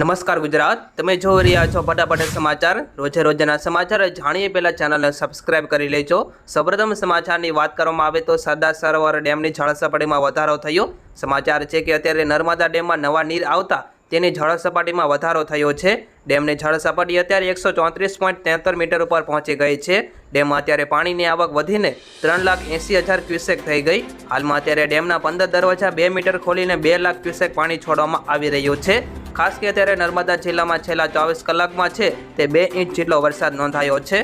નમસ્કાર ગુજરાત. તમે જોઈ રહ્યા છો ફટાફટ સમાચાર. રોજે રોજના સમાચાર જાણીએ પહેલાં ચેનલને સબસ્ક્રાઇબ કરી લેજો. સૌપ્રથમ સમાચારની વાત કરવામાં આવે તો સરદાર સરોવર ડેમની જળસપાટીમાં વધારો થયો. સમાચાર છે કે અત્યારે નર્મદા ડેમમાં નવા નીર આવતા તેની જળસપાટીમાં વધારો થયો છે. ડેમની જળસપાટી અત્યારે એકસો ચોત્રીસ પોઈન્ટ તેતર મીટર ઉપર પહોંચી ગઈ છે. ડેમમાં અત્યારે પાણીની આવક વધીને ત્રણ લાખ એંસી હજાર ક્યુસેક થઈ ગઈ. હાલમાં અત્યારે ડેમના પંદર દરવાજા બે મીટર ખોલીને બે લાખ ક્યુસેક પાણી છોડવામાં આવી રહ્યું છે. ખાસ કે અત્યારે નર્મદા જિલ્લામાં છેલ્લા ચોવીસ કલાકમાં છે તે બે ઇંચ જેટલો વરસાદ નોંધાયો છે.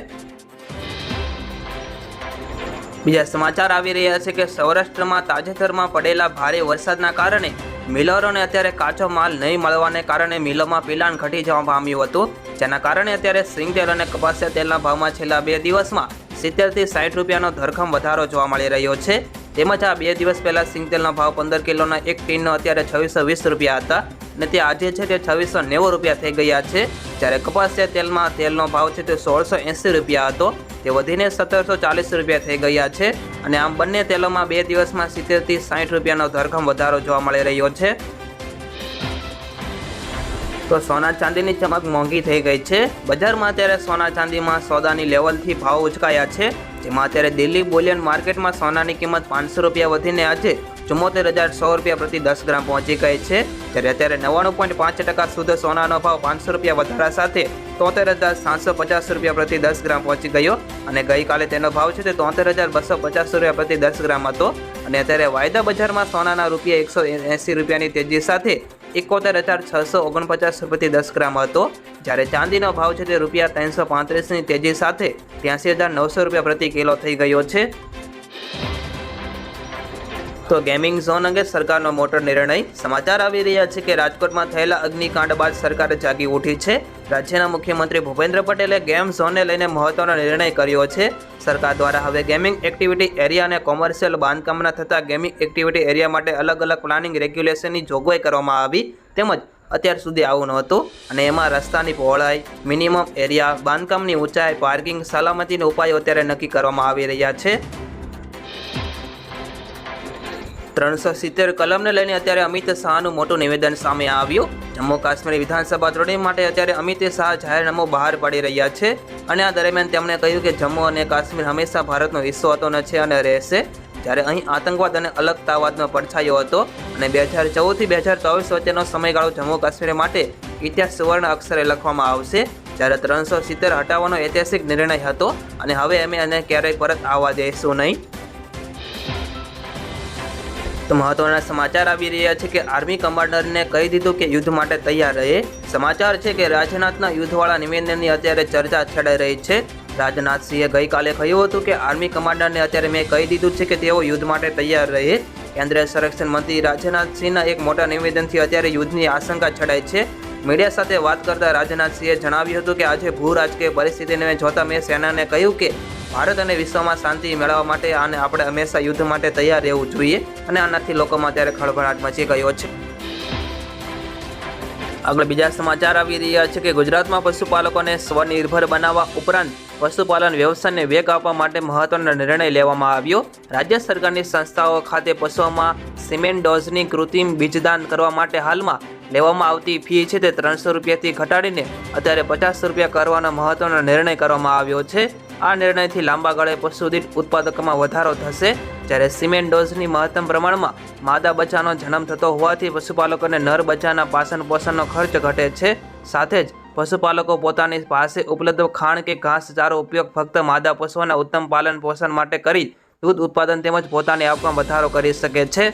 બીજા સમાચાર આવી રહ્યા છે કે સૌરાષ્ટ્રમાં તાજેતરમાં પડેલા ભારે વરસાદના કારણે મિલરોને અત્યારે કાચો માલ નહીં મળવાને કારણે મિલોમાં પિલાણ ઘટી જવા પામ્યું હતું. જેના કારણે અત્યારે સિંગતેલ અને કપાસિયા તેલના ભાવમાં છેલ્લા બે દિવસમાં સિત્તેરથી સાઠ રૂપિયાનો ધરખમ વધારો જોવા મળી રહ્યો છે. તેમજ આ બે દિવસ પહેલાં સિંગતેલના ભાવ પંદર કિલોના એક ટીનનો અત્યારે છવ્વીસો વીસ રૂપિયા હતા. અને તે આજે છે તે છવ્વીસો નેવું રૂપિયા થઈ ગયા છે. જ્યારે કપાસિયા તેલમાં, તેલનો ભાવ છે તે સોળસો એંસી રૂપિયા હતો. તે વધીને સત્તરસો ચાલીસ રૂપિયા થઈ ગયા છે. અને આમ બંને તેલોમાં બે દિવસમાં સિત્તેરથી સાઠ રૂપિયાનો ધરખમ વધારો જોવા મળી રહ્યો છે. તો સોના ચાંદીની ચમક મોંઘી થઈ ગઈ છે. બજારમાં અત્યારે સોના ચાંદીમાં સોદાની લેવલથી ભાવ ઉચકાયા છે. જેમાં અત્યારે દિલ્હી બુલિયન માર્કેટમાં સોનાની કિંમત પાંચસો રૂપિયા વધીને આજે ચુમ્મોતેર હજાર સો રૂપિયા પ્રતિ દસ ગ્રામ પહોંચી ગઈ છે. ત્યારે અત્યારે નવ્વાણું પોઈન્ટ પાંચ ટકા સુધી સોનાનો ભાવ પાંચસો રૂપિયા વધારા સાથે તોતેર હજાર સાતસો પચાસ રૂપિયા પ્રતિ દસ ગ્રામ પહોંચી ગયો. અને ગઈકાલે તેનો ભાવ છે તે તોતેર હજાર બસો પચાસ રૂપિયા પ્રતિ દસ ગ્રામ હતો. અને અત્યારે વાયદા બજારમાં સોનાના રૂપિયા એકસો એંસી રૂપિયાની તેજી સાથે એકોતેર હજાર છસો ઓગણપચાસ પ્રતિ દસ ગ્રામ હતો. જ્યારે ચાંદીનો ભાવ છે તે રૂપિયા ત્રણસો પાંત્રીસની તેજી સાથે ત્યાંસી હજાર નવસો રૂપિયા પ્રતિ કિલો થઈ ગયો છે. તો ગેમિંગ ઝોન અંગે સરકારનો મોટો નિર્ણય. સમાચાર આવી રહ્યા છે કે રાજકોટમાં થયેલા અગ્નિકાંડ બાદ સરકારે જાગી ઉઠી છે. રાજ્યના મુખ્યમંત્રી ભૂપેન્દ્ર પટેલે ગેમ ઝોનને લઈને મહત્વનો નિર્ણય કર્યો છે. સરકાર દ્વારા હવે ગેમિંગ એક્ટિવિટી એરિયા અને કોમર્શિયલ બાંધકામના થતા ગેમિંગ એક્ટિવિટી એરિયા માટે અલગ અલગ પ્લાનિંગ રેગ્યુલેશનની જોગવાઈ કરવામાં આવી. તેમજ અત્યાર સુધી આવું નહોતું અને એમાં રસ્તાની પહોળાઈ મિનિમમ એરિયા બાંધકામની ઊંચાઈ પાર્કિંગ સલામતીના ઉપાયો અત્યારે નક્કી કરવામાં આવી રહ્યા છે. ત્રણસો સિત્તેર કલમને લઈને અત્યારે અમિત શાહનું મોટું નિવેદન સામે આવ્યું. જમ્મુ કાશ્મીર વિધાનસભા ચૂંટણી માટે અત્યારે અમિત શાહ જાહેરનામું બહાર પાડી રહ્યા છે અને આ દરમિયાન તેમણે કહ્યું કે જમ્મુ અને કાશ્મીર હંમેશા ભારતનો હિસ્સો હતો ન છે અને રહેશે. જ્યારે અહીં આતંકવાદ અને અલગતાવાદનો પડછાયો હતો અને બે હજાર ચૌદથી બે હજાર ચોવીસ વચ્ચેનો સમયગાળો જમ્મુ કાશ્મીર માટે ઇતિહાસ સુવર્ણ અક્ષરે લખવામાં આવશે. જ્યારે ત્રણસો સિત્તેર હટાવવાનો ઐતિહાસિક નિર્ણય હતો અને હવે અમે એને ક્યારેય પરત આવવા દઈશું નહીં. તો મહત્વના સમાચાર આવી રહ્યા છે કે આર્મી કમાન્ડરને કહી દીધું કે યુદ્ધ માટે તૈયાર રહે. સમાચાર છે કે રાજનાથના યુદ્ધવાળા નિવેદનની અત્યારે ચર્ચા છેડાઈ રહી છે. રાજનાથસિંહે ગઈકાલે કહ્યું હતું કે આર્મી કમાન્ડરને અત્યારે મેં કહી દીધું છે કે તેઓ યુદ્ધ માટે તૈયાર રહે. કેન્દ્રીય સંરક્ષણ મંત્રી રાજનાથસિંહના એક મોટા નિવેદનથી અત્યારે યુદ્ધની આશંકા છડાઈ છે. મીડિયા સાથે વાત કરતા રાજનાથસિંહે જણાવ્યું હતું કે આજે ભૂ રાજકીય પરિસ્થિતિને જોતા મેં સેનાને કહ્યું કે ભારત અને વિશ્વમાં શાંતિ મેળવવા માટે અને આપણે હંમેશા યુદ્ધ માટે તૈયાર રહેવું જોઈએ અને આનાથી લોકોમાં અત્યારે ખળભળાટ મચી ગયો છે. આગળ બીજા સમાચાર આવી રહ્યા છે કે ગુજરાતમાં પશુપાલકોને સ્વનિર્ભર બનાવવા ઉપરાંત પશુપાલન વ્યવસાયને વેગ આપવા માટે મહત્વનો નિર્ણય લેવામાં આવ્યો. રાજ્ય સરકારની સંસ્થાઓ ખાતે પશુઓમાં સિમેન્ટ ડોઝની કૃત્રિમ બીજદાન કરવા માટે હાલમાં લેવામાં આવતી ફી છે તે ત્રણસો રૂપિયાથી ઘટાડીને અત્યારે પચાસ રૂપિયા કરવાનો મહત્વનો નિર્ણય કરવામાં આવ્યો છે. આ નિર્ણયથી લાંબા ગાળે પશુદીઠ ઉત્પાદકમાં વધારો થશે. જ્યારે સિમેન્ટ ડોઝની મહત્તમ પ્રમાણમાં માદા બચ્ચાનો જન્મ થતો હોવાથી પશુપાલકોને નર બચ્ચાના પાસન પોષણનો ખર્ચ ઘટે છે. સાથે જ પશુપાલકો પોતાની પાસે ઉપલબ્ધ ખાણ કે ઘાસચારો ઉપયોગ ફક્ત માદા પશુઓના ઉત્તમ પાલન પોષણ માટે કરી દૂધ ઉત્પાદન તેમજ પોતાની આવકમાં વધારો કરી શકે છે.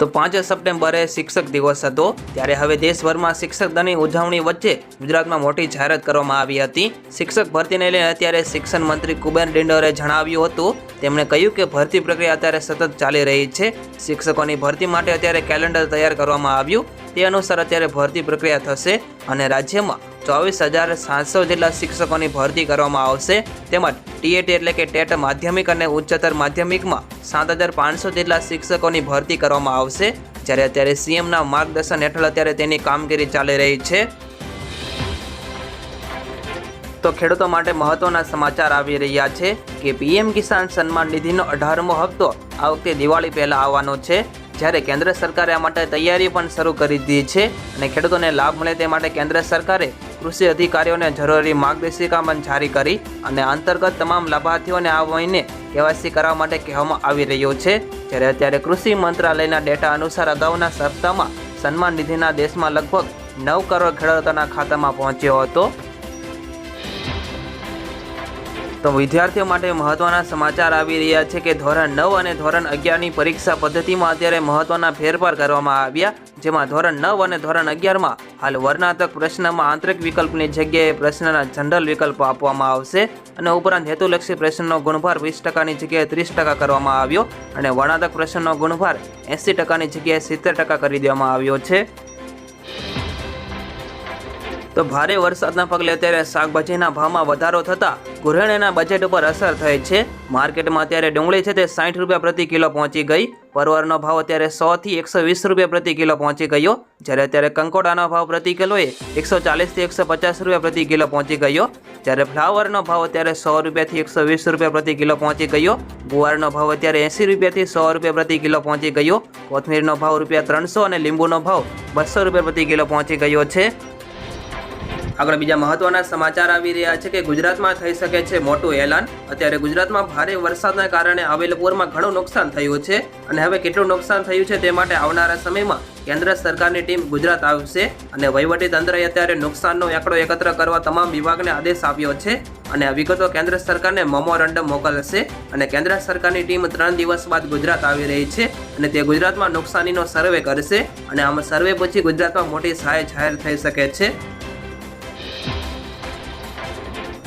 તો પાંચ સપ્ટેમ્બરે શિક્ષક દિવસ હતો. ત્યારે હવે દેશભરમાં શિક્ષક દિનની ઉજવણી વચ્ચે ગુજરાતમાં મોટી જાહેરાત કરવામાં આવી હતી. શિક્ષક ભરતીને લઈને અત્યારે શિક્ષણ મંત્રી કુબેર ડિંડોરે જણાવ્યું હતું. તેમણે કહ્યું કે ભરતી પ્રક્રિયા અત્યારે સતત ચાલી રહી છે. શિક્ષકોની ભરતી માટે અત્યારે કેલેન્ડર તૈયાર કરવામાં આવ્યું. તે અનુસાર અત્યારે ભરતી પ્રક્રિયા થશે અને રાજ્યમાં ચોવીસ હજાર સાતસો જેટલા શિક્ષકોની ભરતી કરવામાં આવશે. તેમજ ટીએટી એટલે કે ટેટ માધ્યમિક અને ઉચ્ચતર માધ્યમિકમાં સાત હજાર પાંચસો જેટલા શિક્ષકોની ભરતી કરવામાં આવશે. જ્યારે અત્યારે સીએમના માર્ગદર્શન હેઠળ અત્યારે તેની કામગીરી ચાલી રહી છે. તો ખેડૂતો માટે મહત્વના સમાચાર આવી રહ્યા છે કે પીએમ કિસાન સન્માન નિધિનો અઢારમો હપ્તો આ વખતે દિવાળી પહેલાં આવવાનો છે. જ્યારે કેન્દ્ર સરકારે આ માટે તૈયારી પણ શરૂ કરી દીધી છે અને ખેડૂતોને લાભ મળે તે માટે કેન્દ્ર સરકારે કૃષિ અધિકારીઓને જરૂરી માર્ગદર્શિકા પણ જારી કરી અને અંતર્ગત તમામ લાભાર્થીઓને આ મહિને કેવાયસી કરવા માટે કહેવામાં આવી રહ્યું છે. જ્યારે અત્યારે કૃષિ મંત્રાલયના ડેટા અનુસાર અગાઉના સપ્તાહમાં સન્માન નિધિના દેશમાં લગભગ નવ કરોડ ખેડૂતોના ખાતામાં પહોંચ્યો હતો. તો વિદ્યાર્થીઓ માટે મહત્વના સમાચાર આવી રહ્યા છે કે ધોરણ નવ અને ધોરણ અગિયારની પરીક્ષા પદ્ધતિમાં અત્યારે મહત્વના ફેરફાર કરવામાં આવ્યા. જેમાં ધોરણ નવ અને ધોરણ અગિયારમાં હાલ વર્ણાત્મક પ્રશ્નમાં આંતરિક વિકલ્પની જગ્યાએ પ્રશ્નના જનરલ વિકલ્પ આપવામાં આવશે અને ઉપરાંત હેતુલક્ષી પ્રશ્નનો ગુણભાર વીસ ટકાની જગ્યાએ ત્રીસ ટકા કરવામાં આવ્યો અને વર્ણાત્મક પ્રશ્નનો ગુણભાર એંસી ટકાની જગ્યાએ સિત્તેર ટકા કરી દેવામાં આવ્યો છે. તો ભારે વરસાદના પગલે અત્યારે શાકભાજીના ભાવમાં વધારો થતાં ગૃહિણીના બજેટ ઉપર અસર થઈ છે. માર્કેટમાં અત્યારે ડુંગળી છે તે સાઠ રૂપિયા પ્રતિ કિલો પહોંચી ગઈ. પરવારનો ભાવ અત્યારે સોથી એકસો વીસ રૂપિયા પ્રતિ કિલો પહોંચી ગયો. જ્યારે અત્યારે કંકોડાનો ભાવ પ્રતિ કિલોએ એકસો ચાલીસથી એકસો પચાસ રૂપિયા પ્રતિ કિલો પહોંચી ગયો. જ્યારે ફ્લાવરનો ભાવ અત્યારે સો રૂપિયાથી એકસો વીસ રૂપિયા પ્રતિ કિલો પહોંચી ગયો. ગુવારનો ભાવ અત્યારે એંસી રૂપિયાથી સો રૂપિયા પ્રતિ કિલો પહોંચી ગયો. કોથમીરનો ભાવ રૂપિયા ત્રણસો અને લીંબુનો ભાવ બસો રૂપિયા પ્રતિ કિલો પહોંચી ગયો છે. આગળ બીજા મહત્વના સમાચાર આવી રહ્યા છે કે ગુજરાતમાં થઈ શકે છે મોટું એલાન. અત્યારે ગુજરાતમાં ભારે વરસાદના કારણે આવેલ પૂરમાં ઘણું નુકસાન થયું છે અને હવે કેટલું નુકસાન થયું છે તે માટે આવનારા સમયમાં કેન્દ્ર સરકારની ટીમ ગુજરાત આવશે અને વહીવટી તંત્રએ અત્યારે નુકસાનનો આંકડો એકત્ર કરવા તમામ વિભાગને આદેશ આપ્યો છે અને આ વિગતો કેન્દ્ર સરકારને મેમોરેન્ડમ મોકલશે અને કેન્દ્ર સરકારની ટીમ ત્રણ દિવસ બાદ ગુજરાત આવી રહી છે અને તે ગુજરાતમાં નુકસાનીનો સર્વે કરશે અને આમાં સર્વે પછી ગુજરાતમાં મોટી સહાય જાહેર થઈ શકે છે.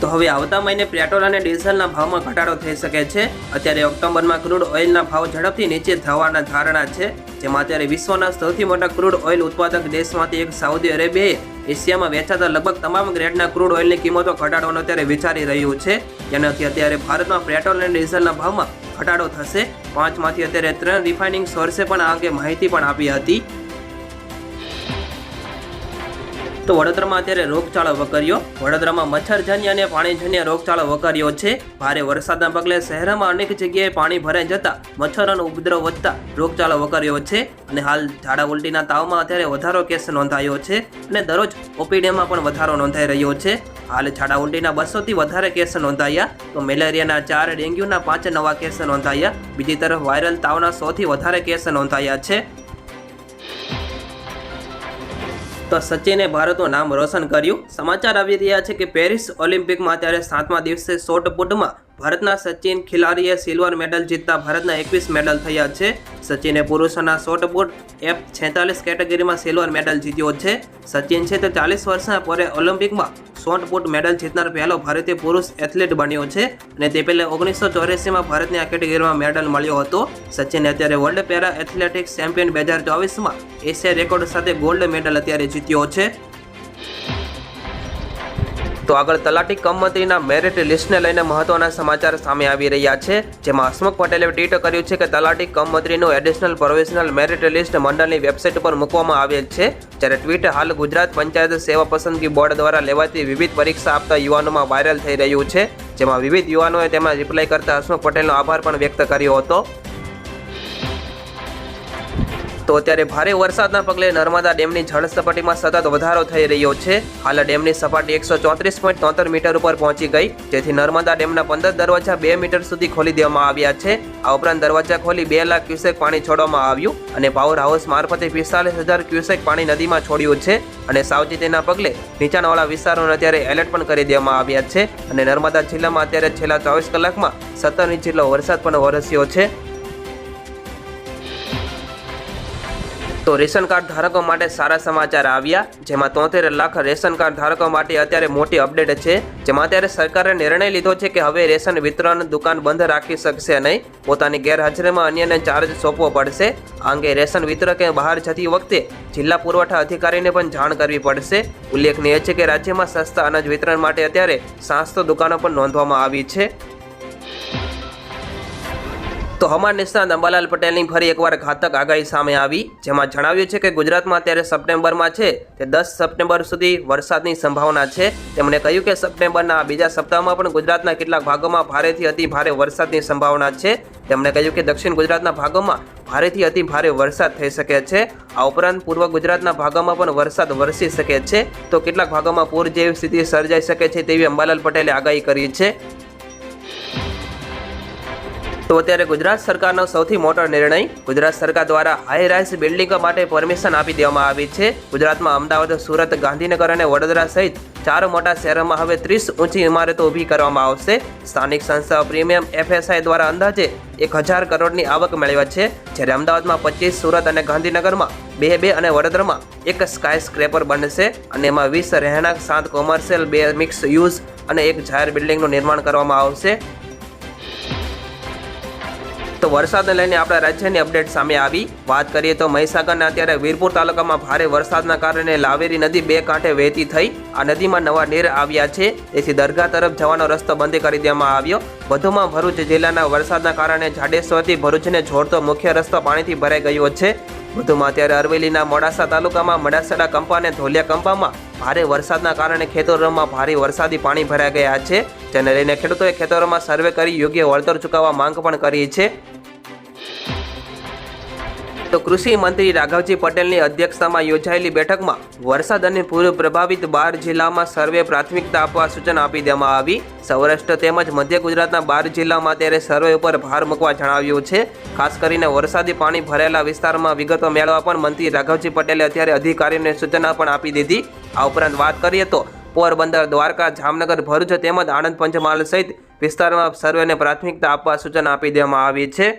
તો હવે આવતા મહિને પેટ્રોલ અને ડીઝલના ભાવમાં ઘટાડો થઈ શકે છે. અત્યારે ઓક્ટોબરમાં ક્રૂડ ઓઇલના ભાવ ઝડપથી નીચે થવાના ધારણા છે. જેમાં અત્યારે વિશ્વના સૌથી મોટા ક્રૂડ ઓઇલ ઉત્પાદક દેશમાંથી એક સાઉદી અરેબિયાએ એશિયામાં વેચાતા લગભગ તમામ ગ્રેડના ક્રૂડ ઓઇલની કિંમતો ઘટાડવાનો અત્યારે વિચારી રહ્યું છે. જેનાથી અત્યારે ભારતમાં પેટ્રોલ અને ડીઝલના ભાવમાં ઘટાડો થશે. પાંચમાંથી અત્યારે ત્રણ રિફાઇનિંગ સોર્સે પણ આ અંગે માહિતી પણ આપી હતી. તો વડોદરામાં અત્યારે રોગચાળો વકર્યો. વડોદરામાં મચ્છરજન્ય અને પાણીજન્ય રોગચાળો વકર્યો છે. ભારે વરસાદના પગલે શહેરમાં અનેક જગ્યાએ પાણી ભરાઈ જતા મચ્છરોનો ઉપદ્રવ વધતા રોગચાળો વકર્યો છે અને હાલ ઝાડા ઉલટીના તાવમાં અત્યારે વધારો કેસ નોંધાયો છે અને દરરોજ ઓપીડીમાં પણ વધારો નોંધાઈ રહ્યો છે. હાલ ઝાડા ઉલટીના બસોથી વધારે કેસ નોંધાયા. તો મેલેરિયાના ચાર, ડેન્ગ્યુના પાંચ નવા કેસ નોંધાયા. બીજી તરફ વાયરલ તાવના સૌથી વધારે કેસ નોંધાયા છે. તો સચિને ભારતનું નામ રોશન કર્યું. સમાચાર આવી રહ્યા છે કે પેરિસ ઓલિમ્પિકમાં અત્યારે સાતમા દિવસે શોર્ટ પુટમાં ભારતના સચિન ખિલાડીએ સિલ્વર મેડલ જીતતા ભારતના એકવીસ મેડલ થયા છે. સચિને પુરુષોના શોર્ટ પુટ એફ છેતાલીસ કેટેગરીમાં સિલ્વર મેડલ જીત્યો છે. સચિન છે તે ચાલીસ વર્ષના પરે ઓલિમ્પિકમાં શોર્ટ પુટ મેડલ જીતનાર પહેલો ભારતીય પુરુષ એથ્લેટ બન્યો છે અને તે પહેલા ઓગણીસો ચોર્યાસીમાં ભારતની આ કેટેગરીમાં મેડલ મળ્યો હતો. સચિને અત્યારે વર્લ્ડ પેરા એથ્લેટિક્સ ચેમ્પિયન બે હજાર ચોવીસમાં એશિયા રેકોર્ડ સાથે ગોલ્ડ મેડલ અત્યારે જીત્યો છે. તો આગળ તલાટી કમ મંત્રીના મેરિટ લિસ્ટને લઈને મહત્વના સમાચાર સામે આવી રહ્યા છે, જેમાં હસમુખ પટેલે ટ્વીટ કર્યું છે કે તલાટી cum additional provisional merit list મંડળની વેબસાઇટ પર મૂકવામાં આવેલ છે. જ્યારે ટ્વીટ હાલ ગુજરાત પંચાયત સેવા પસંદગી બોર્ડ દ્વારા લેવાતી વિવિધ પરીક્ષા આપતા યુવાનોમાં વાયરલ થઈ રહ્યું છે, જેમાં વિવિધ યુવાનોએ તેમાં રિપ્લાય કરતા હસમુખ પટેલનો આભાર પણ વ્યક્ત કર્યો હતો. તો અત્યારે ભારે વરસાદના પગલે નર્મદા ડેમની જળ સપાટીમાં સતત વધારો થઈ રહ્યો છે. હાલ ડેમની સપાટી એકસો ચોત્રીસ પોઈન્ટ તોતેર મીટર ઉપર પહોંચી ગઈ, જેથી નર્મદા ડેમના પંદર દરવાજા બે મીટર સુધી ખોલી દેવામાં આવ્યા છે. આ ઉપરાંત દરવાજા ખોલી બે લાખ ક્યુસેક પાણી છોડવામાં આવ્યું અને પાવર હાઉસ મારફતે પિસ્તાલીસ હજાર ક્યુસેક પાણી નદીમાં છોડ્યું છે અને સાવચેતીના પગલે નીચાણવાળા વિસ્તારોને અત્યારે એલર્ટ પણ કરી દેવામાં આવ્યા છે. અને નર્મદા જિલ્લામાં અત્યારે છેલ્લા ચોવીસ કલાકમાં સત્તર ઇંચ જેટલો વરસાદ પણ વરસ્યો છે. તો રેશન કાર્ડ ધારકો માટે સારા સમાચાર આવ્યા, જેમાં તોતેર લાખ રેશન કાર્ડ ધારકો માટે અત્યારે મોટી અપડેટ છે, જેમાં અત્યારે સરકારે નિર્ણય લીધો છે કે હવે રેશન વિતરણ દુકાન બંધ રાખી શકશે નહીં. પોતાની ગેરહાજરીમાં અન્યને ચાર્જ સોંપવો પડશે. આ અંગે રેશન વિતરકે બહાર જતી વખતે જિલ્લા પુરવઠા અધિકારીને પણ જાણ કરવી પડશે. ઉલ્લેખનીય છે કે રાજ્યમાં સસ્તા અનાજ વિતરણ માટે અત્યારે સાતસો દુકાનો પણ નોંધવામાં આવી છે. તો હવામાન નિષ્ણાત અંબાલાલ પટેલની ફરી એકવાર ઘાતક આગાહી સામે આવી, જેમાં જણાવ્યું છે કે ગુજરાતમાં અત્યારે સપ્ટેમ્બરમાં છે, તે દસ સપ્ટેમ્બર સુધી વરસાદની સંભાવના છે. તેમણે કહ્યું કે સપ્ટેમ્બરના બીજા સપ્તાહમાં પણ ગુજરાતના કેટલાક ભાગોમાં ભારેથી અતિ ભારે વરસાદની સંભાવના છે. તેમણે કહ્યું કે દક્ષિણ ગુજરાતના ભાગોમાં ભારેથી અતિ ભારે વરસાદ થઈ શકે છે. આ ઉપરાંત પૂર્વ ગુજરાતના ભાગોમાં પણ વરસાદ વરસી શકે છે. તો કેટલાક ભાગોમાં પૂર જેવી સ્થિતિ સર્જાઈ શકે છે તેવી અંબાલાલ પટેલે આગાહી કરી છે. તો અત્યારે ગુજરાત સરકારનો સૌથી મોટો નિર્ણય ગુજરાત સરકાર દ્વારા હાઈ રાઇઝ બિલ્ડિંગો માટે પરમિશન આપી દેવામાં આવી છે. ગુજરાતમાં અમદાવાદ, સુરત, ગાંધીનગર અને વડોદરા સહિત ચાર મોટા શહેરોમાં હવે ત્રીસ ઊંચી ઇમારતો ઊભી કરવામાં આવશે. સ્થાનિક સંસ્થાઓ પ્રીમિયમ એફએસઆઈ દ્વારા અંદાજે એક હજાર કરોડની આવક મેળવ્યા છે. જ્યારે અમદાવાદમાં પચીસ, સુરત અને ગાંધીનગરમાં બે બે અને વડોદરામાં એક સ્કાય સ્ક્રેપર બનશે અને એમાં વીસ રહેણાંક, સાત કોમર્શિયલ બે મિક્સ યુઝ અને એક જાહેર બિલ્ડિંગનું નિર્માણ કરવામાં આવશે. તો વરસાદને લઈને આપણા રાજ્યની અપડેટ સામે આવી. વાત કરીએ તો મહીસાગરના અત્યારે વીરપુર તાલુકામાં ભારે વરસાદના કારણે લાવેરી નદી બે કાંઠે વહેતી થઈ. આ નદીમાં નવા નીર આવ્યા છે. તેથી દરગાહ તરફ જવાનો રસ્તો બંધ કરી દેવામાં આવ્યો. વધુમાં ભરૂચ જિલ્લાના વરસાદના કારણે જાડેશ્વરથી ભરૂચને જોડતો મુખ્ય રસ્તો પાણીથી ભરાઈ ગયો છે. વધુમાં અત્યારે અરવેલીના મોડાસા તાલુકામાં મડાસડા કંપા અને ધોલિયા કંપામાં ભારે વરસાદના કારણે ખેતરોમાં ભારે વરસાદી પાણી ભરાઈ ગયા છે. જેને લઈને ખેડૂતોએ ખેતરોમાં સર્વે કરી યોગ્ય વળતર ચૂકવવા માંગ પણ કરી છે. તો કૃષિ મંત્રી રાઘવજી પટેલની અધ્યક્ષતામાં યોજાયેલી બેઠકમાં વરસાદ અને પૂર પ્રભાવિત બાર જિલ્લામાં સર્વે પ્રાથમિકતા આપવા સૂચના આપી દેવામાં આવી. સૌરાષ્ટ્ર તેમજ મધ્ય ગુજરાતના બાર જિલ્લામાં અત્યારે સર્વે ઉપર ભાર મૂકવા જણાવ્યું છે. ખાસ કરીને વરસાદી પાણી ભરેલા વિસ્તારમાં વિગતો મેળવવા પણ મંત્રી રાઘવજી પટેલે અત્યારે અધિકારીઓને સૂચના પણ આપી દીધી. આ ઉપરાંત વાત કરીએ તો પોરબંદર, દ્વારકા, જામનગર, ભરૂચ તેમજ આણંદ પંચમહાલ સહિત વિસ્તારમાં સર્વેને પ્રાથમિકતા આપવા સૂચના આપી દેવામાં આવી છે.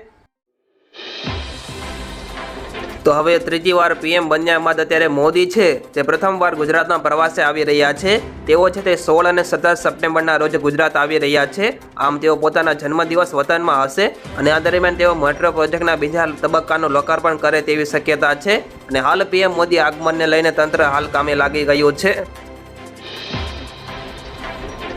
તો હવે ત્રીજી વાર પીએમ બન્યા બાદ અત્યારે મોદી છે તે પ્રથમવાર ગુજરાતના પ્રવાસે આવી રહ્યા છે. તેઓ છે તે સોળ અને સત્તર સપ્ટેમ્બરના રોજ ગુજરાત આવી રહ્યા છે. આમ તેઓ પોતાના જન્મદિવસ વતનમાં હશે અને આ દરમિયાન તેઓ મેટ્રો પ્રોજેક્ટના બીજા તબક્કાનું લોકાર્પણ કરે તેવી શક્યતા છે. અને હાલ પીએમ મોદી આગમનને લઈને તંત્ર હાલ કામે લાગી ગયું છે.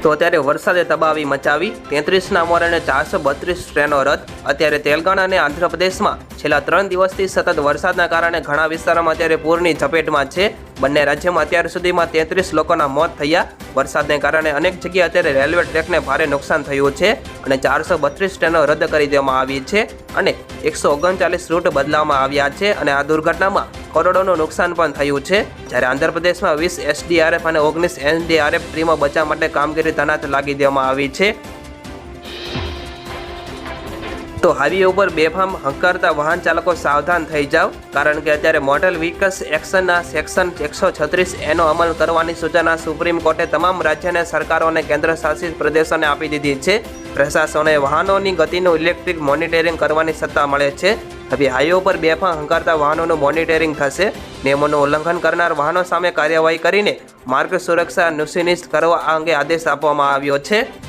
તો અત્યારે વરસાદે તબાવી મચાવી તેત્રીસના મોરણે ચારસો બત્રીસ ટ્રેનો રદ. અત્યારે તેલંગાણા અને આંધ્રપ્રદેશમાં છેલ્લા ત્રણ દિવસથી સતત વરસાદના કારણે ઘણા વિસ્તારોમાં અત્યારે પૂરની ઝપેટમાં છે. બંને રાજ્યમાં અત્યાર સુધીમાં તેત્રીસ લોકોના મોત થયા. વરસાદને કારણે અનેક જગ્યાએ અત્યારે રેલવે ટ્રેકને ભારે નુકસાન થયું છે અને ચારસો બત્રીસ ટ્રેનો રદ કરી દેવામાં આવી છે અને એકસો ઓગણચાલીસ રૂટ બદલાવવામાં આવ્યા છે અને આ દુર્ઘટનામાં કરોડોનું નુકસાન પણ થયું છે. જ્યારે આંધ્રપ્રદેશમાં વીસ એસડીઆરએફ અને ઓગણીસ એનડીઆરએફ ટીમો બચાવ માટે કામગીરી તૈનાત લાગી દેવામાં આવી છે. તો હાઈવે ઉપર બેફામ હંકારતા વાહન ચાલકો સાવધાન થઈ જાવ કારણ કે અત્યારે મોટર વ્હીકલ્સ એક્શનના સેક્શન એકસો છત્રીસ એનો અમલ કરવાની સૂચના સુપ્રીમ કોર્ટે તમામ રાજ્યને સરકારો અને કેન્દ્ર શાસિત પ્રદેશોને આપી દીધી છે. પ્રશાસને વાહનોની ગતિનું ઇલેક્ટ્રિક મોનિટરિંગ કરવાની સત્તા મળે છે. હવે હાઈવે ઉપર બેફામ હંકારતા વાહનોનું મોનિટરિંગ થશે. નિયમોનું ઉલ્લંઘન કરનાર વાહનો સામે કાર્યવાહી કરીને માર્ગ સુરક્ષા સુનિશ્ચિત કરવા આ અંગે આદેશ આપવામાં આવ્યો છે.